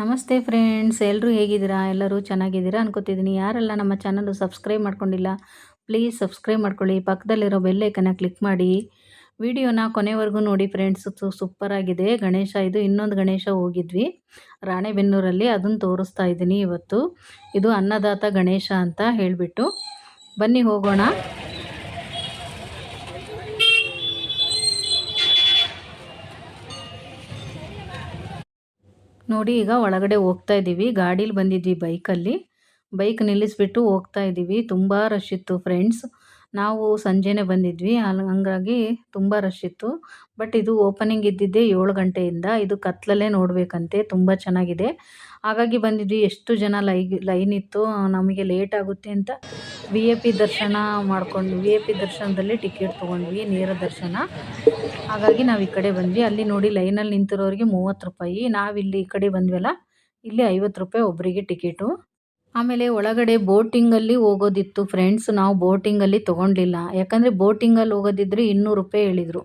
ನಮಸ್ತೆ ಫ್ರೆಂಡ್ಸ್ ಎಲ್ಲರೂ ಹೇಗಿದ್ದೀರಾ? ಎಲ್ಲರೂ ಚೆನ್ನಾಗಿದ್ದೀರಾ ಅನ್ಕೋತಿದ್ದೀನಿ. ಯಾರೆಲ್ಲ ನಮ್ಮ ಚಾನಲ್ಲು ಸಬ್ಸ್ಕ್ರೈಬ್ ಮಾಡ್ಕೊಂಡಿಲ್ಲ, ಪ್ಲೀಸ್ ಸಬ್ಸ್ಕ್ರೈಬ್ ಮಾಡ್ಕೊಳ್ಳಿ. ಪಕ್ಕದಲ್ಲಿರೋ ಬೆಲ್ಲೈಕನ್ನ ಕ್ಲಿಕ್ ಮಾಡಿ. ವಿಡಿಯೋನ ಕೊನೆವರೆಗೂ ನೋಡಿ ಫ್ರೆಂಡ್ಸ್ ಸೂಪರಾಗಿದೆ. ಗಣೇಶ ಇದು, ಇನ್ನೊಂದು ಗಣೇಶ ಹೋಗಿದ್ವಿ. ರಾಣೆಬೆನ್ನೂರಲ್ಲಿ ಅದನ್ನು ತೋರಿಸ್ತಾ ಇದ್ದೀನಿ ಇವತ್ತು. ಇದು ಅನ್ನದಾತ ಗಣೇಶ ಅಂತ ಹೇಳಿಬಿಟ್ಟು. ಬನ್ನಿ ಹೋಗೋಣ. ನೋಡಿ ಈಗ ಒಳಗಡೆ ಹೋಗ್ತಾ ಇದ್ದೀವಿ. ಗಾಡೀಲಿ ಬಂದಿದ್ವಿ ಬೈಕಲ್ಲಿ ಬೈಕ್ ನಿಲ್ಲಿಸ್ಬಿಟ್ಟು ಹೋಗ್ತಾ ಇದ್ದೀವಿ. ತುಂಬ ರಶ್ ಇತ್ತು ಫ್ರೆಂಡ್ಸ್ ನಾವು ಸಂಜೆನೆ ಬಂದಿದ್ವಿ. ಅಲ್ಲಿ ಹಂಗಾಗಿ ತುಂಬ ರಶ್ ಇತ್ತು. ಬಟ್ ಇದು ಓಪನಿಂಗ್ ಇದ್ದಿದ್ದೆ ಏಳು ಗಂಟೆಯಿಂದ ಇದು ಕತ್ತಲಲ್ಲೇ ನೋಡಬೇಕಂತೆ. ತುಂಬ ಚೆನ್ನಾಗಿದೆ. ಹಾಗಾಗಿ ಬಂದಿದ್ವಿ. ಎಷ್ಟು ಜನ ಲೈ, ಲೈನ್ ಇತ್ತು. ನಮಗೆ ಲೇಟ್ ಆಗುತ್ತೆ ಅಂತ ವಿ ಎ ಪಿ ದರ್ಶನ ಮಾಡ್ಕೊಂಡು ವಿ ಎ ಪಿ ದರ್ಶನದಲ್ಲಿ ಟಿಕೆಟ್ ತೊಗೊಂಡ್ವಿ, ನೇರ ದರ್ಶನ. ಹಾಗಾಗಿ ನಾವು ಈ ಕಡೆ ಬಂದ್ವಿ. ಅಲ್ಲಿ ನೋಡಿ ಲೈನಲ್ಲಿ ನಿಂತಿರೋರಿಗೆ ಮೂವತ್ತು ರೂಪಾಯಿ. ನಾವಿಲ್ಲಿ ಈ ಕಡೆ ಬಂದ್ವಲ್ಲ, ಇಲ್ಲಿ ಐವತ್ತು ರೂಪಾಯಿ ಒಬ್ಬರಿಗೆ ಟಿಕೆಟು ಆಮೇಲೆ ಒಳಗಡೆ ಬೋಟಿಂಗಲ್ಲಿ ಹೋಗೋದಿತ್ತು ಫ್ರೆಂಡ್ಸ್, ನಾವು ಬೋಟಿಂಗಲ್ಲಿ ತೊಗೊಂಡಿಲ್ಲ. ಯಾಕಂದರೆ ಬೋಟಿಂಗಲ್ಲಿ ಹೋಗೋದಿದ್ರೆ ಇನ್ನೂರು ರೂಪಾಯಿ ಹೇಳಿದರು.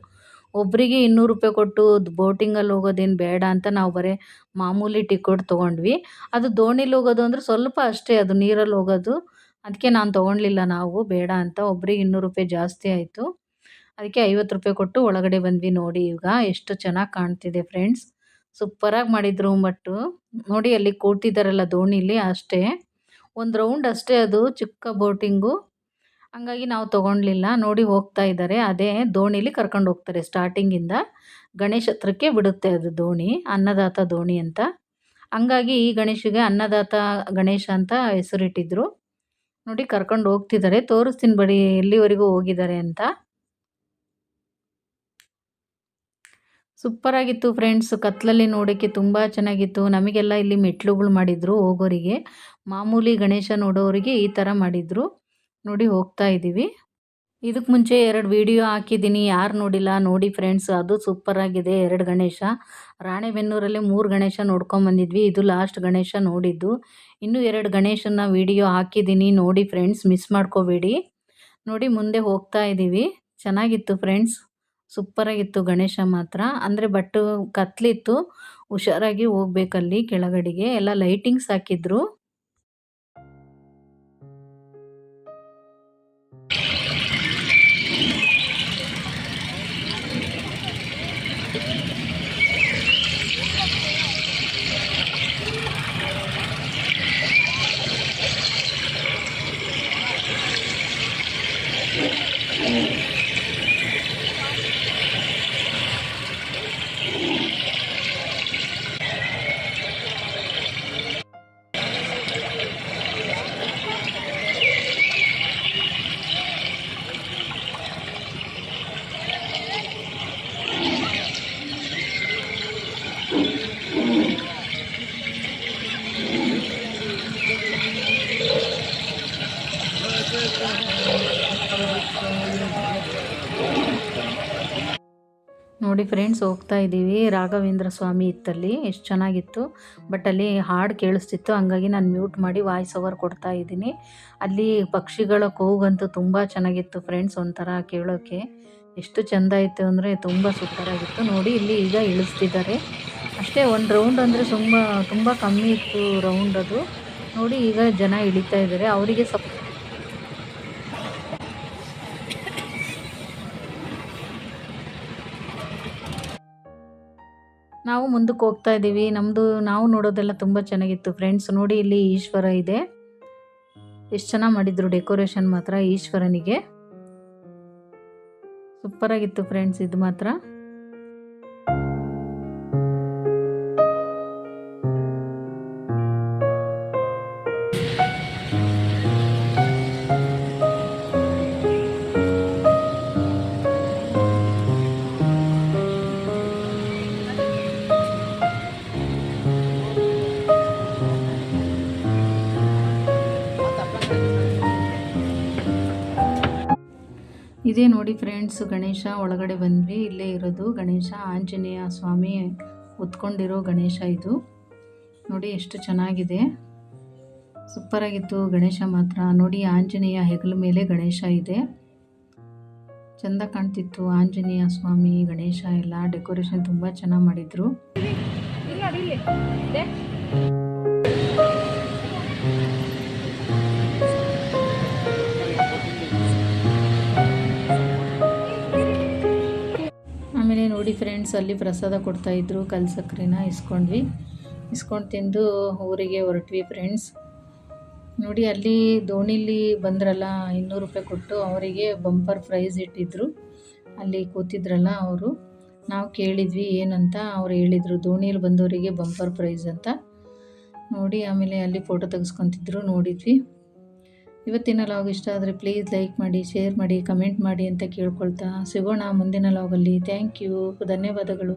ಒಬ್ಬರಿಗೆ ಇನ್ನೂರು ರೂಪಾಯಿ ಕೊಟ್ಟು ಬೋಟಿಂಗಲ್ಲಿ ಹೋಗೋದೇನು ಬೇಡ ಅಂತ ನಾವು ಬರೀ ಮಾಮೂಲಿ ಟಿಕೆಟ್ ತೊಗೊಂಡ್ವಿ. ಅದು ದೋಣಿಲಿ ಹೋಗೋದು ಅಂದರೆ ಸ್ವಲ್ಪ ಅಷ್ಟೇ, ಅದು ನೀರಲ್ಲಿ ಹೋಗೋದು. ಅದಕ್ಕೆ ನಾನು ತೊಗೊಂಡಿಲ್ಲ ನಾವು ಬೇಡ ಅಂತ ಒಬ್ರಿಗೆ ಇನ್ನೂರು ರೂಪಾಯಿ ಜಾಸ್ತಿ ಆಯಿತು. ಅದಕ್ಕೆ ಐವತ್ತು ರೂಪಾಯಿ ಕೊಟ್ಟು ಒಳಗಡೆ ಬಂದ್ವಿ ನೋಡಿ ಈಗ ಎಷ್ಟು ಚೆನ್ನಾಗಿ ಕಾಣ್ತಿದೆ ಫ್ರೆಂಡ್ಸ್. ಸೂಪರಾಗಿ ಮಾಡಿದರು ಬಟ್ಟು ನೋಡಿ ಅಲ್ಲಿ ಕೂತಿದ್ದಾರಲ್ಲ ದೋಣಿಲಿ ಅಷ್ಟೇ. ಒಂದು ರೌಂಡ್ ಅಷ್ಟೇ ಅದು, ಚಿಕ್ಕ ಬೋಟಿಂಗು ಹಂಗಾಗಿ ನಾವು ತೊಗೊಳ್ಲಿಲ್ಲ ನೋಡಿ ಹೋಗ್ತಾ ಇದ್ದಾರೆ. ಅದೇ ದೋಣಿಲಿ ಕರ್ಕೊಂಡು ಹೋಗ್ತಾರೆ ಸ್ಟಾರ್ಟಿಂಗಿಂದ ಗಣೇಶ ಹತ್ರಕ್ಕೆ ಬಿಡುತ್ತೆ ಅದು ದೋಣಿ, ಅನ್ನದಾತ ದೋಣಿ ಅಂತ. ಹಂಗಾಗಿ ಈ ಗಣೇಶಿಗೆ ಅನ್ನದಾತ ಗಣೇಶ ಅಂತ ಹೆಸರಿಟ್ಟಿದ್ರು. ನೋಡಿ ಕರ್ಕೊಂಡು ಹೋಗ್ತಿದ್ದಾರೆ, ತೋರಿಸ್ತೀನಿ ಬಡಿ ಎಲ್ಲಿವರೆಗೂ ಹೋಗಿದ್ದಾರೆ ಅಂತ. ಸೂಪರಾಗಿತ್ತು ಫ್ರೆಂಡ್ಸ್. ಕತ್ತಲಲ್ಲಿ ನೋಡೋಕ್ಕೆ ತುಂಬ ಚೆನ್ನಾಗಿತ್ತು. ನಮಗೆಲ್ಲ ಇಲ್ಲಿ ಮೆಟ್ಲುಗಳು ಮಾಡಿದರು ಹೋಗೋರಿಗೆ. ಮಾಮೂಲಿ ಗಣೇಶ ನೋಡೋರಿಗೆ ಈ ಥರ ಮಾಡಿದರು. ನೋಡಿ ಹೋಗ್ತಾ ಇದ್ದೀವಿ. ಇದಕ್ಕೆ ಮುಂಚೆ ಎರಡು ವಿಡಿಯೋ ಹಾಕಿದ್ದೀನಿ. ಯಾರು ನೋಡಿಲ್ಲ, ನೋಡಿ ಫ್ರೆಂಡ್ಸ್. ಅದು ಸೂಪರಾಗಿದೆ. ಎರಡು ಗಣೇಶ. ರಾಣೆಬೆನ್ನೂರಲ್ಲಿ ಮೂರು ಗಣೇಶ ನೋಡ್ಕೊಂಬಂದಿದ್ವಿ ಇದು ಲಾಸ್ಟ್ ಗಣೇಶ ನೋಡಿದ್ದು. ಇನ್ನೂ ಎರಡು ಗಣೇಶನ ವಿಡಿಯೋ ಹಾಕಿದ್ದೀನಿ. ನೋಡಿ ಫ್ರೆಂಡ್ಸ್, ಮಿಸ್ ಮಾಡ್ಕೋಬೇಡಿ. ನೋಡಿ ಮುಂದೆ ಹೋಗ್ತಾ ಇದ್ದೀವಿ. ಚೆನ್ನಾಗಿತ್ತು ಫ್ರೆಂಡ್ಸ್. ಸೂಪರಾಗಿತ್ತು ಗಣೇಶ ಮಾತ್ರ. ಅಂದರೆ ಬಟ್ಟು ಕತ್ಲಿತ್ತು. ಹುಷಾರಾಗಿ ಹೋಗ್ಬೇಕಲ್ಲಿ ಕೆಳಗಡೆಗೆ. ಎಲ್ಲ ಲೈಟಿಂಗ್ಸ್ ಹಾಕಿದ್ರು. ನೋಡಿ ಫ್ರೆಂಡ್ಸ್ ಹೋಗ್ತಾ ಇದ್ದೀವಿ. ರಾಘವೇಂದ್ರ ಸ್ವಾಮಿ ಇತ್ತಲ್ಲಿ ಎಷ್ಟು ಚೆನ್ನಾಗಿತ್ತು. ಬಟ್ ಅಲ್ಲಿ ಹಾಡು ಕೇಳಿಸ್ತಿತ್ತು. ಹಂಗಾಗಿ ನಾನು ಮ್ಯೂಟ್ ಮಾಡಿ ವಾಯ್ಸ್ ಓವರ್ ಕೊಡ್ತಾ ಇದ್ದೀನಿ. ಅಲ್ಲಿ ಪಕ್ಷಿಗಳ ಕೂಗಂತೂ ತುಂಬ ಚೆನ್ನಾಗಿತ್ತು ಫ್ರೆಂಡ್ಸ್ ಒಂಥರ ಕೇಳೋಕ್ಕೆ ಎಷ್ಟು ಚೆಂದ ಇತ್ತು ಅಂದರೆ ತುಂಬ ಸೂಪರಾಗಿತ್ತು ನೋಡಿ ಇಲ್ಲಿ ಈಗ ಇಳಿಸ್ತಿದ್ದಾರೆ. ಅಷ್ಟೇ ಒಂದು ರೌಂಡ್ ಅಂದರೆ ತುಂಬ ತುಂಬ ಕಮ್ಮಿ ಇತ್ತು ರೌಂಡ್ ಅದು. ನೋಡಿ ಈಗ ಜನ ಇಳಿತಾ ಇದ್ದಾರೆ. ಅವರಿಗೆ ಸ್ವಲ್ಪ ನಾವು ಮುಂದಕ್ಕೆ ಹೋಗ್ತಾ ಇದ್ದೀವಿ. ನಮ್ಮದು ನಾವು ನೋಡೋದೆಲ್ಲ ತುಂಬ ಚೆನ್ನಾಗಿತ್ತು ಫ್ರೆಂಡ್ಸ್ ನೋಡಿ ಇಲ್ಲಿ ಈಶ್ವರ ಇದೆ. ಎಷ್ಟು ಚೆನ್ನಾಗಿ ಮಾಡಿದ್ರು ಡೆಕೋರೇಷನ್ ಮಾತ್ರ ಈಶ್ವರನಿಗೆ. ಸೂಪರಾಗಿತ್ತು ಫ್ರೆಂಡ್ಸ್ ಇದು ಮಾತ್ರ. ಇದೇ ನೋಡಿ ಫ್ರೆಂಡ್ಸ್ ಗಣೇಶ ಒಳಗಡೆ ಬಂದ್ವಿ. ಇಲ್ಲೇ ಇರೋದು ಗಣೇಶ, ಆಂಜನೇಯ ಸ್ವಾಮಿ ಹೊತ್ಕೊಂಡಿರೋ ಗಣೇಶ ಇದು. ನೋಡಿ ಎಷ್ಟು ಚೆನ್ನಾಗಿದೆ. ಸೂಪರಾಗಿತ್ತು ಗಣೇಶ ಮಾತ್ರ. ನೋಡಿ ಆಂಜನೇಯ ಹೆಗಲ ಮೇಲೆ ಗಣೇಶ ಇದೆ. ಚೆಂದ ಕಾಣ್ತಿತ್ತು ಆಂಜನೇಯ ಸ್ವಾಮಿ, ಗಣೇಶ ಎಲ್ಲ. ಡೆಕೋರೇಷನ್ ತುಂಬ ಚೆನ್ನಾಗಿ ಮಾಡಿದರು. ನೋಡಿ ಫ್ರೆಂಡ್ಸ್ ಅಲ್ಲಿ ಪ್ರಸಾದ ಕೊಡ್ತಾಯಿದ್ರು ಕಲ್ ಸಕ್ಕರೆನ ಇಸ್ಕೊಂಡ್ವಿ. ಇಸ್ಕೊಂಡು ತಿಂದು ಊರಿಗೆ ಹೊರಟ್ವಿ ಫ್ರೆಂಡ್ಸ್ ನೋಡಿ ಅಲ್ಲಿ ದೋಣಿಲಿ ಬಂದ್ರಲ್ಲ, ಇನ್ನೂರು ರೂಪಾಯಿ ಕೊಟ್ಟು ಅವರಿಗೆ ಬಂಪರ್ ಪ್ರೈಸ್ ಇಟ್ಟಿದ್ರು. ಅಲ್ಲಿ ಕೂತಿದ್ರಲ್ಲ ಅವರು. ನಾವು ಕೇಳಿದ್ವಿ, ಏನಂತ? ಅವ್ರು ಹೇಳಿದರು ದೋಣಿಯಲ್ಲಿ ಬಂದವರಿಗೆ ಬಂಪರ್ ಪ್ರೈಸ್ ಅಂತ. ನೋಡಿ ಆಮೇಲೆ ಅಲ್ಲಿ ಫೋಟೋ ತೆಗೆಸ್ಕೊತಿದ್ರು, ನೋಡಿದ್ವಿ. ಇವತ್ತಿನ ಲಾಗ್ ಇಷ್ಟ ಆದರೆ ಪ್ಲೀಸ್ ಲೈಕ್ ಮಾಡಿ ಶೇರ್ ಮಾಡಿ ಕಮೆಂಟ್ ಮಾಡಿ ಅಂತ ಕೇಳ್ಕೊಳ್ತಾ ಸಿಗೋಣ ಮುಂದಿನ ಲಾಗಲ್ಲಿ ಥ್ಯಾಂಕ್ ಯು ಧನ್ಯವಾದಗಳು.